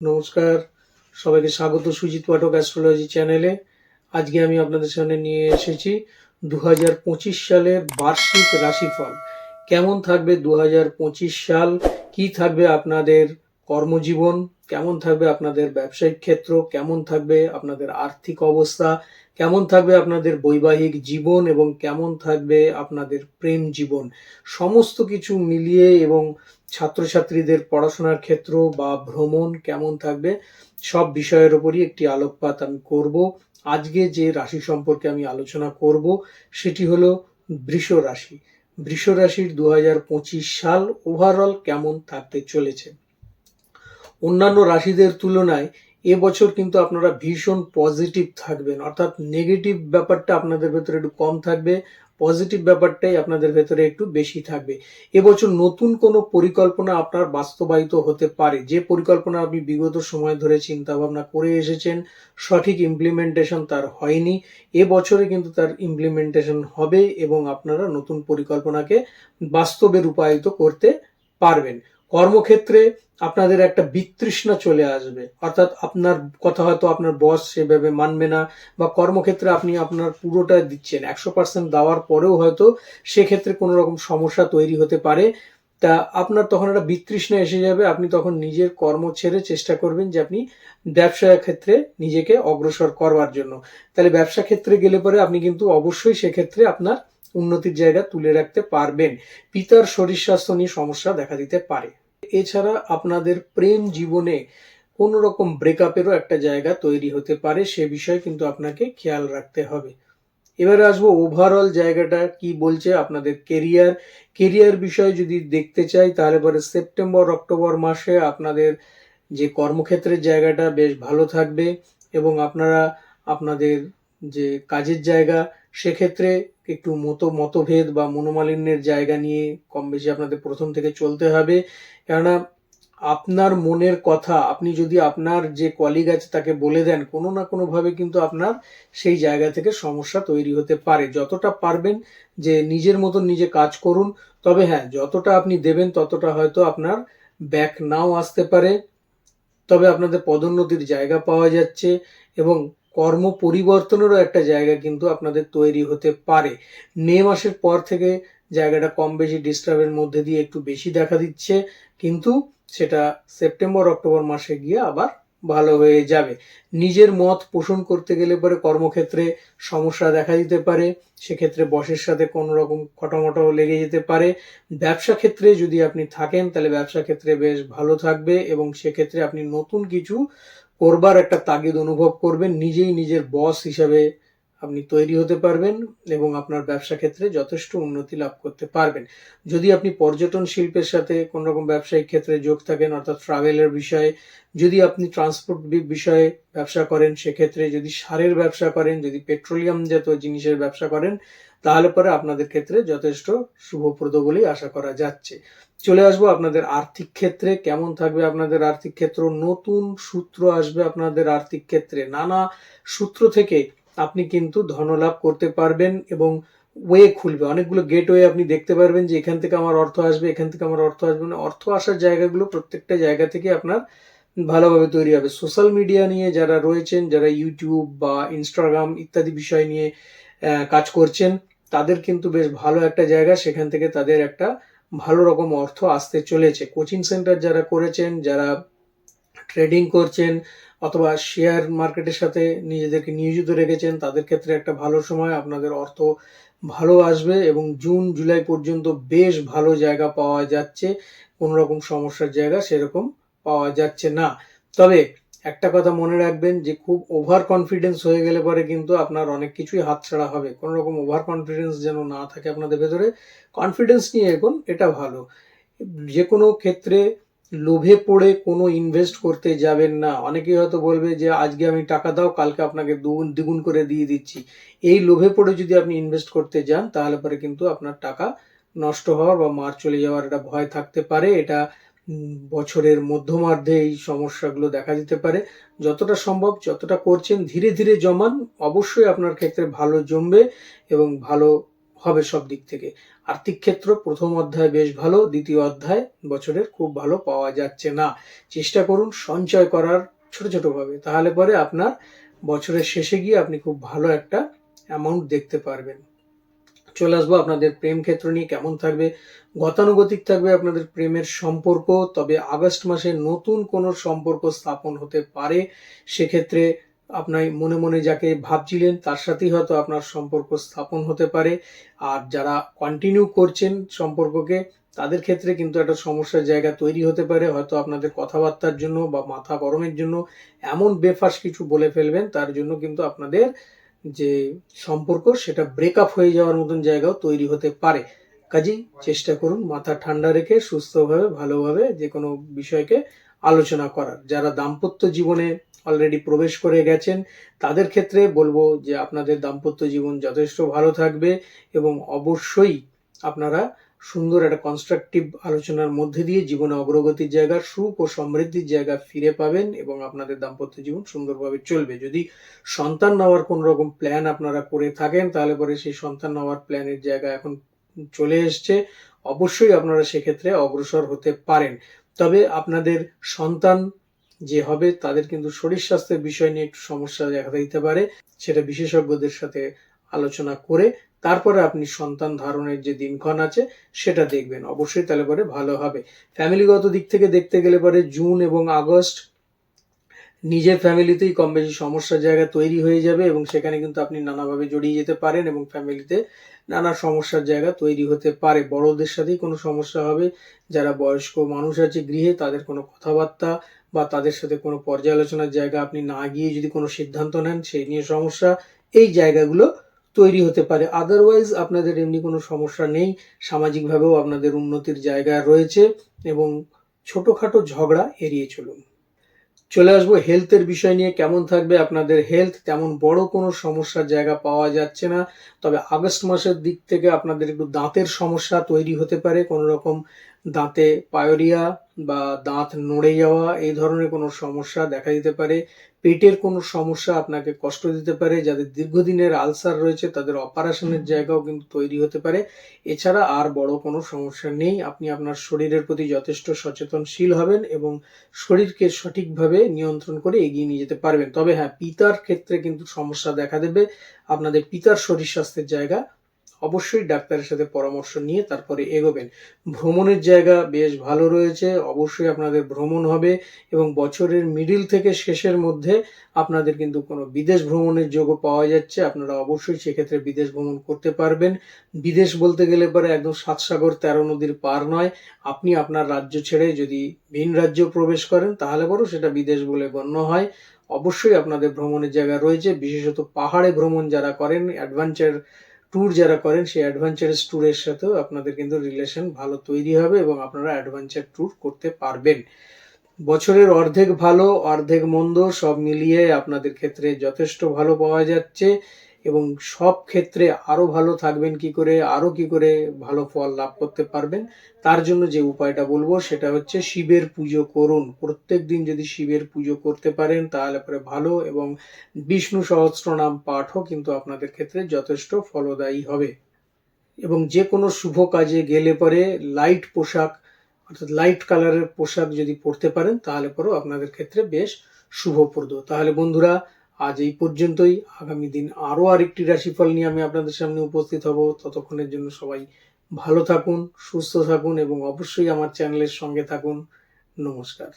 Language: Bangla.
নমস্কার। সবাইকে স্বাগত সুজিত পাঠক অ্যাস্ট্রোলজি চ্যানেলে আজকে আমি আপনাদের সামনে নিয়ে এসেছি দু হাজার পঁচিশ সালের বার্ষিক রাশিফল। কেমন থাকবে দু হাজার পঁচিশ সাল? কি থাকবে আপনাদের কর্মজীবন? কেমন থাকবে আপনাদের ব্যবসায়িক ক্ষেত্র? কেমন থাকবে আপনাদের আর্থিক অবস্থা? কেমন থাকবে আপনাদের বৈবাহিক জীবন? এবং কেমন থাকবে আপনাদের প্রেম জীবন? সমস্ত কিছু মিলিয়ে এবং ছাত্রছাত্রীদের পড়াশোনার ক্ষেত্র বা ভ্রমণ কেমন থাকবে, সব বিষয়ের উপরই একটি আলোকপাত আমি করব। আজকে যে রাশি সম্পর্কে আমি আলোচনা করব, সেটি হলো বৃষ রাশি। বৃষ রাশির দু হাজার পঁচিশ সাল ওভারঅল কেমন থাকতে চলেছে? অন্যান্য রাশিদের তুলনায় এবছর কিন্তু আপনারা ভীষণ পজিটিভ থাকবেন। অর্থাৎ নেগেটিভ ব্যাপারটা আপনাদের ভেতরে একটু কম থাকবে পজিটিভ ব্যাপারটাই আপনাদের ভেতরে একটু বেশি থাকবে। এবছর নতুন কোনো পরিকল্পনা আপনার বাস্তবায়িত হতে পারে। যে পরিকল্পনা আপনি বিগত সময় ধরে চিন্তা ভাবনা করে এসেছেন, সঠিক ইমপ্লিমেন্টেশন তার হয়নি। এবছরে কিন্তু তার ইমপ্লিমেন্টেশন হবে এবং আপনারা নতুন পরিকল্পনাকে বাস্তবে রূপায়িত করতে পারবেন। কর্মক্ষেত্রে আপনাদের একটা বিতৃষ্ণা চলে আসবে। অর্থাৎ আপনার কথা হয়তো আপনার বস সেভাবে মানবে না বা কর্মক্ষেত্রে আপনি আপনার পুরোটা দিচ্ছেন। একশো পার্সেন্ট দেওয়ার পরেও হয়তো সেক্ষেত্রে কোনো রকম সমস্যা তৈরি হতে পারে। তা আপনার তখন একটা বিতৃষ্ণা এসে যাবে। আপনি তখন নিজের কর্ম ছেড়ে চেষ্টা করবেন যে আপনি ব্যবসা ক্ষেত্রে নিজেকে অগ্রসর করবার জন্য। তাহলে ব্যবসা ক্ষেত্রে গেলে পরে আপনি কিন্তু অবশ্যই সেক্ষেত্রে আপনার উন্নতির জায়গা তুলে রাখতে পারবেন। পিতার শরীর স্বাস্থ্য নিয়ে সমস্যা দেখা দিতে পারে। এছাড়া আপনাদের প্রেম জীবনে কোনো রকম ব্রেকআপেরও একটা জায়গা তৈরি হতে পারে, সে বিষয়ে কিন্তু আপনাকে খেয়াল রাখতে হবে। এবারে আসব ওভারঅল জায়গাটা, কি বলছে আপনাদের কেরিয়ার কেরিয়ার বিষয়ে যদি দেখতে চাই, তাহলে পরে সেপ্টেম্বর অক্টোবর মাসে আপনাদের যে কর্মক্ষেত্রের জায়গাটা বেশ ভালো থাকবে এবং আপনারা, আপনাদের যে কাজের জায়গা সেক্ষেত্রে একটু মতো মতভেদ বা মনোমালিন্যের জায়গা নিয়ে কম বেশি আপনাদের প্রথম থেকে চলতে হবে। কেননা আপনার মনের কথা, আপনি যদি আপনার যে কলিগ আছে তাকে বলে দেন, কোনো না কোনোভাবে কিন্তু আপনার সেই জায়গা থেকে সমস্যা তৈরি হতে পারে। যতটা পারবেন যে নিজের মতন নিজে কাজ করুন। তবে হ্যাঁ যতটা আপনি দেবেন ততটা হয়তো আপনার ব্যাক নাও আসতে পারে। তবে আপনাদের পদোন্নতির জায়গা পাওয়া যাচ্ছে এবং কর্ম পরিবর্তনেরও একটা জায়গা কিন্তু আপনাদের তৈরি হতে পারে। মে মাসের পর থেকে জায়গাটা কম বেশি ডিস্টার্বের মধ্যে দিয়ে একটু বেশি দেখা দিচ্ছে, কিন্তু সেটা সেপ্টেম্বর অক্টোবর মাসে গিয়ে আবার ভালো হয়ে যাবে। নিজের মত পোষণ করতে গেলে পরে কর্মক্ষেত্রে সমস্যা দেখা দিতে পারে, সেক্ষেত্রে বসের সাথে কোনো রকম খটামটো লেগে যেতে পারে। ব্যবসা ক্ষেত্রে যদি আপনি থাকেন, তাহলে ব্যবসা ক্ষেত্রে বেশ ভালো থাকবে এবং সেক্ষেত্রে আপনি নতুন কিছু করবার একটা তাগিদ অনুভব করবেন, নিজেই নিজের বস হিসাবে আপনি তৈরি হতে পারবেন এবং আপনার ব্যবসা ক্ষেত্রে যথেষ্ট উন্নতি লাভ করতে পারবেন। যদি আপনি পর্যটন শিল্পের সাথে কোন রকম ব্যবসায়িক ক্ষেত্রে যোগ থাকেন, অর্থাৎ ট্রাভেলের বিষয়ে, যদি আপনি ট্রান্সপোর্ট বিষয়ে ব্যবসা করেন, সেক্ষেত্রে যদি সারের ব্যবসা করেন, যদি পেট্রোলিয়াম জাত জিনিসের ব্যবসা করেন তাহলে পরে আপনাদের ক্ষেত্রে যথেষ্ট শুভপ্রদ বলেই আশা করা যাচ্ছে। চলে আসব আপনাদের আর্থিক ক্ষেত্রে, কেমন থাকবে আপনাদের আর্থিক ক্ষেত্র, নতুন সূত্র আসবে আপনাদের আর্থিক ক্ষেত্রে, নানা সূত্র থেকে আপনি কিন্তু ধনলাভ করতে পারবেন এবং ওয়ে খুলবে। অনেকগুলো গেট ওয়ে আপনি দেখতে পারবেন যে এখান থেকে আমার অর্থ আসবে, এখান থেকে আমার অর্থ আসবে না অর্থ আসার জায়গাগুলো প্রত্যেকটা জায়গা থেকে আপনার ভালোভাবে তৈরি হবে। সোশ্যাল মিডিয়া নিয়ে যারা রয়েছেন, যারা ইউটিউব বা ইনস্টাগ্রাম ইত্যাদি বিষয় নিয়ে কাজ করছেন, তাদের কিন্তু বেশ ভালো একটা জায়গা। সেখান থেকে তাদের একটা ভালো রকম অর্থ আসতে চলেছে। কোচিং সেন্টার যারা করেছেন, যারা ট্রেডিং করছেন, অথবা শেয়ার মার্কেটের সাথে নিজেদেরকে নিয়োজিত রেখেছেন, তাদের ক্ষেত্রে একটা ভালো সময়। আপনাদের অর্থ ভালো আসবে এবং জুন, জুলাই পর্যন্ত বেশ ভালো জায়গা পাওয়া যাচ্ছে। কোনো রকম সমস্যার জায়গা সেরকম পাওয়া যাচ্ছে না। তবে একটা কথা মনে রাখবেন যে খুব ওভার কনফিডেন্স হয়ে গেলে পরে কিন্তু আপনার অনেক কিছুই হাতছাড়া হবে। কোনো রকম ওভার কনফিডেন্স যেন না থাকে আপনাদের ভেতরে। কনফিডেন্স নিয়ে এখন এটা ভালো। যে কোনো ক্ষেত্রে লোভে পড়ে কোনো ইনভেস্ট করতে যাবেন না। অনেকেই হয়তো বলবে যে, আজকে আমি টাকা দাও, কালকে আপনাকে দুগুণ, দ্বিগুণ করে দিয়ে দিচ্ছি। এই লোভে পড়ে যদি আপনি ইনভেস্ট করতে যান, তাহলে পরে কিন্তু আপনার টাকা নষ্ট হওয়ার বা মার চলে যাওয়ার একটা ভয় থাকতে পারে। এটা বছরের মধ্যমার্ধে এই সমস্যাগুলো দেখা দিতে পারে। যতটা সম্ভব, যতটা করছেন, ধীরে ধীরে জমান, অবশ্যই আপনার ক্ষেত্রে ভালো জমবে এবং ভালো হবে সব দিক থেকে। আর্থিক ক্ষেত্র প্রথম অধ্যায় বেশ ভালো, দ্বিতীয় অধ্যায় বছরের খুব ভালো পাওয়া যাচ্ছে না। চেষ্টা করুন সঞ্চয় করার ছোট ছোট ভাবে তাহলে পরে আপনার বছরের শেষে গিয়ে আপনি খুব ভালো একটা অ্যামাউন্ট দেখতে পারবেন। চলে আসব আপনাদের প্রেম ক্ষেত্র নিয়ে, কেমন থাকবে? গতানুগতিক থাকবে আপনাদের প্রেমের সম্পর্ক, তবে আগস্ট মাসে নতুন কোনো সম্পর্ক স্থাপন হতে পারে। সেক্ষেত্রে আপনার মনে মনে যাকে ভাবছিলেন, তার সাথেই হয়তো আপনার সম্পর্ক স্থাপন হতে পারে। আর যারা কন্টিনিউ করছেন সম্পর্ককে, তাদের ক্ষেত্রে কিন্তু একটা সমস্যার জায়গা তৈরি হতে পারে। হয়তো আপনাদের কথাবার্তার জন্য বা মাথা গরমের জন্য এমন বেফাস কিছু বলে ফেলবেন, তার জন্য কিন্তু আপনাদের যে সম্পর্ক, সেটা ব্রেকআপ হয়ে যাওয়ার মতন জায়গাও তৈরি হতে পারে। কাজেই চেষ্টা করুন মাথা ঠান্ডা রেখে সুস্থভাবে, ভালোভাবে যে কোনো বিষয়কে আলোচনা করার। যারা দাম্পত্য জীবনে অলরেডি প্রবেশ করে গেছেন, তাদের ক্ষেত্রে বলব যে আপনাদের দাম্পত্য জীবন যথেষ্ট ভালো থাকবে এবং অবশ্যই আপনারা সুন্দর একটা কনস্ট্রাকটিভ আলোচনার মধ্যে দিয়ে জীবনে অগ্রগতির জায়গা, সুখ ও সমৃদ্ধির জায়গা ফিরে পাবেন এবং আপনাদের দাম্পত্য জীবন সুন্দরভাবে চলবে। যদি সন্তান নেওয়ার কোন রকম প্ল্যান আপনারা করে থাকেন, তাহলে পরে সেই সন্তান নেওয়ার প্ল্যানের জায়গা এখন চলে এসছে। অবশ্যই আপনারা সেক্ষেত্রে অগ্রসর হতে পারেন। তবে আপনাদের সন্তান যে হবে, তাদের কিন্তু শরীর স্বাস্থ্যের বিষয় নিয়ে একটু সমস্যা দেখা দিতে পারে। সেটা বিশেষজ্ঞদের সাথে আলোচনা করে তারপরে আপনি সন্তান ধারণের যে দিনক্ষণ আছে, সেটা দেখবেন। অবশ্যই তাহলে পরে ভালো হবে। ফ্যামিলিগত দিক থেকে দেখতে গেলে পরে জুন এবং আগস্ট নিজের ফ্যামিলিতেই কম বেশি সমস্যার জায়গা তৈরি হয়ে যাবে এবং সেখানে কিন্তু আপনি নানাভাবে জড়িয়ে যেতে পারেন এবং ফ্যামিলিতে নানা সমস্যার জায়গা তৈরি হতে পারে। বড়দের সাথেই কোনো সমস্যা হবে। যারা বয়স্ক মানুষ আছে গৃহে, তাদের কোনো কথাবার্তা বা তাদের সাথে কোনো পর্যালোচনার জায়গা আপনি না গিয়ে যদি কোনো সিদ্ধান্ত নেন, সেই নিয়ে সমস্যা। এই জায়গাগুলো তৈরি হতে পারে। আদারওয়াইজ আপনাদের এমনি কোনো সমস্যা নেই। সামাজিকভাবেও আপনাদের উন্নতির জায়গা রয়েছে এবং ছোটোখাটো ঝগড়া এড়িয়ে চলুন। চলে আসব হেলথের বিষয় নিয়ে। কেমন থাকবে আপনাদের হেলথ তেমন বড় কোনো সমস্যার জায়গা পাওয়া যাচ্ছে না। তবে আগস্ট মাসের দিক থেকে আপনাদের একটু দাঁতের সমস্যা তৈরি হতে পারে। কোনো রকম দাঁতে পায়োরিয়া বা দাঁত নড়ে যাওয়া, এই ধরনের কোনো সমস্যা দেখা দিতে পারে। পেটের কোনো সমস্যা আপনাকে কষ্ট দিতে পারে যাদের দীর্ঘদিনের আলসার রয়েছে তাদের অপারেশনের জায়গাও কিন্তু তৈরি হতে পারে। এছাড়া আর বড় কোনো সমস্যা নেই আপনি আপনার শরীরের প্রতি যথেষ্ট সচেতনশীল হবেন এবং শরীরকে সঠিকভাবে নিয়ন্ত্রণ করে এগিয়ে নিয়ে যেতে পারবেন। তবে হ্যাঁ পিতার ক্ষেত্রে কিন্তু সমস্যা দেখা দেবে। আপনাদের পিতার শরীর স্বাস্থ্যের জায়গা অবশ্যই ডাক্তারের সাথে পরামর্শ নিয়ে তারপরে এগোবেন। ভ্রমণের জায়গা বেশ ভালো রয়েছে, অবশ্যই আপনাদের ভ্রমণ হবে এবং বছরের মিডিল থেকে শেষের মধ্যে আপনাদের কিন্তু কোনো বিদেশ ভ্রমণের যোগও পাওয়া যাচ্ছে। আপনারা অবশ্যই সেক্ষেত্রে বিদেশ ভ্রমণ করতে পারবেন। বিদেশ বলতে গেলে পরে একদম সাত সাগর তেরো নদীর পার নয়। আপনি আপনার রাজ্য ছেড়ে যদি ভিন রাজ্য প্রবেশ করেন, তাহলে বড় সেটা বিদেশ বলে গণ্য হয়। অবশ্যই আপনাদের ভ্রমণের জায়গা রয়েছে। বিশেষত পাহাড়ে ভ্রমণ যারা করেন অ্যাডভেঞ্চার ট্যুর যারা করেন, সেই অ্যাডভেঞ্চারাস ট্যুরের সাথেও আপনাদের কিন্তু রিলেশন ভালো তৈরি হবে এবং আপনারা অ্যাডভেঞ্চার ট্যুর করতে পারবেন। বছরের অর্ধেক ভালো, অর্ধেক মন্দ সব মিলিয়ে আপনাদের ক্ষেত্রে যথেষ্ট ভালো পাওয়া যাচ্ছে। এবং সব ক্ষেত্রে আরও ভালো থাকবেন কি করে, আরও কি করে ভালো ফল লাভ করতে পারবেন, তার জন্য যে উপায়টা বলব সেটা হচ্ছে শিবের পুজো করুন। প্রত্যেক দিন যদি শিবের পুজো করতে পারেন তাহলে পরে ভালো এবং বিষ্ণু সহস্র নাম পাঠও কিন্তু আপনাদের ক্ষেত্রে যথেষ্ট ফলদায়ী হবে। এবং যে কোনো শুভ কাজে গেলে পরে লাইট পোশাক, অর্থাৎ লাইট কালারের পোশাক যদি পরতে পারেন তাহলে পরেও আপনাদের ক্ষেত্রে বেশ শুভপ্রদ তাহলে বন্ধুরা আজ এই পর্যন্তই। আগামী দিন আরও আরেকটি রাশিফল নিয়ে আমি আপনাদের সামনে উপস্থিত হব। ততক্ষণের জন্য সবাই ভালো থাকুন, সুস্থ থাকুন এবং অবশ্যই আমার চ্যানেলের সঙ্গে থাকুন। নমস্কার।